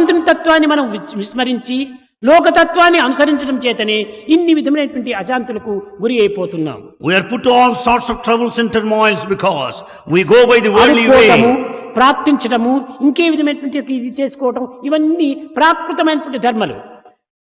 భగవంతుని తత్వాన్ని మనం విస్మరించి లోకతత్వాన్ని అనుసరించడం చేతనే ఇన్ని విధమైనటువంటి అశాంతులకు గురి అయిపోతున్నాం. We are put all sorts troubles in turmoils because we go by the worldly way ప్రార్థించడము ఇంకే విధమైనటువంటి ఇది చేసుకోవటం ఇవన్నీ ప్రాకృతమైనటువంటి ధర్మలు.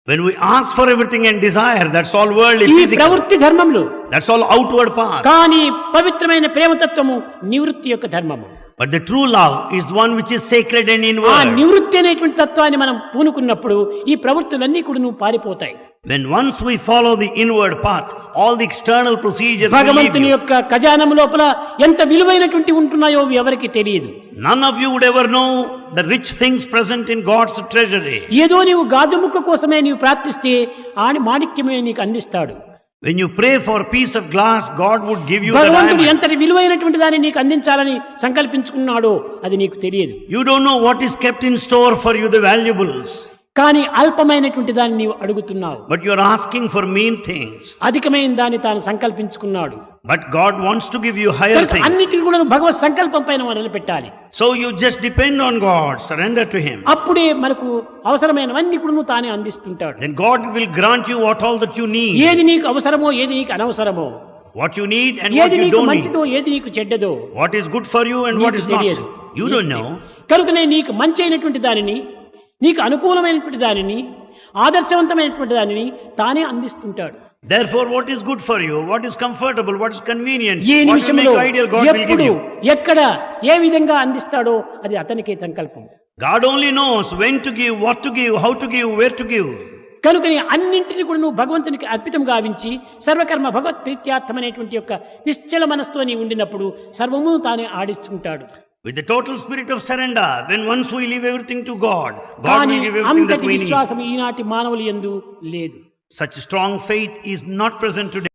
When we ask for everything and desire that's all worldly ఈ ప్రవృత్తి ధర్మములు That's all outward path. కానీ పవిత్రమైన ప్రేమతత్వము నివృత్తి యొక్క ధర్మము But the true love is one which is sacred and ఆ inward. నివృత్తి అనేటువంటి తత్వాన్ని మనం పూనుకున్నప్పుడు ఈ ప్రవృత్తులన్నీ కూడా నువ్వు పారిపోతాయి When once we follow the inward path, all the external procedures will leave భగవంతుని. యొక్క ఖజానము లోపల ఎంత విలువైనటువంటి ఉంటున్నాయో ఎవరికి తెలియదు None of you would ever know the rich things present in God's treasury. ఏదో నీవు గాజుముక్క కోసమే నీవు ప్రార్థిస్తే ఆని మాణిక్యమే నీకు అందిస్తాడు When you pray for a piece of glass, God would give you the భగవంతుడు. ఎంతటి విలువైనటువంటి దాన్ని నీకు అందించాలని సంకల్పించుకున్నాడో అది నీకు తెలియదు You don't know what is kept in store for you, the valuables. కానీ అల్పమైనటువంటి దాన్ని నీవు అడుగుతున్నావు. But you are asking for mean things అధికమైన దాన్ని తాను సంకల్పించుకున్నాడు. But God wants to give you higher things అన్నిటిని కూడా భగవత్ సంకల్పం పైన నిలబెట్టాలి. So you just depend on God surrender to him అప్పుడే మనకు అవసరమైనవన్నీ కూడా తానే అందిస్తుంటాడు. Then God will grant you what all that you need ఏది నీకు అవసరమో ఏది నీకు అనవసరమో. What you need and what you don't need మంచిదో ఏది నీకు చెడ్డదో what is good for you and what is not you don't know కనుకనే నీకు మంచి అయినటువంటి దానిని నీకు అనుకూలమైనటువంటి దానిని ఆదర్శవంతమైనటువంటి దానిని తానే అందిస్తుంటాడు. Therefore, what is good for you, what is comfortable, what is convenient, A what will నిమిషంలో make ideal, God will give ఎప్పుడు. ఎక్కడ ఏ విధంగా అందిస్తాడో అది అతనికే సంకల్పం. God only knows when to give, what to give, how to give, where to give. కనుకని అన్నింటినీ కూడా నువ్వు భగవంతునికి అర్పితం గావించి సర్వకర్మ భగవత్ ప్రీత్యార్థమైనటువంటి యొక్క నిశ్చల మనస్తో నీ ఉండినప్పుడు సర్వము తానే ఆడిస్తుంటాడు. With the total spirit of surrender, when once we leave everything to God, God కానీ will give everything that అంతటి we need. విశ్వాసం ఈనాటి మానవులు ఎందు లేదు Such strong faith is not present today.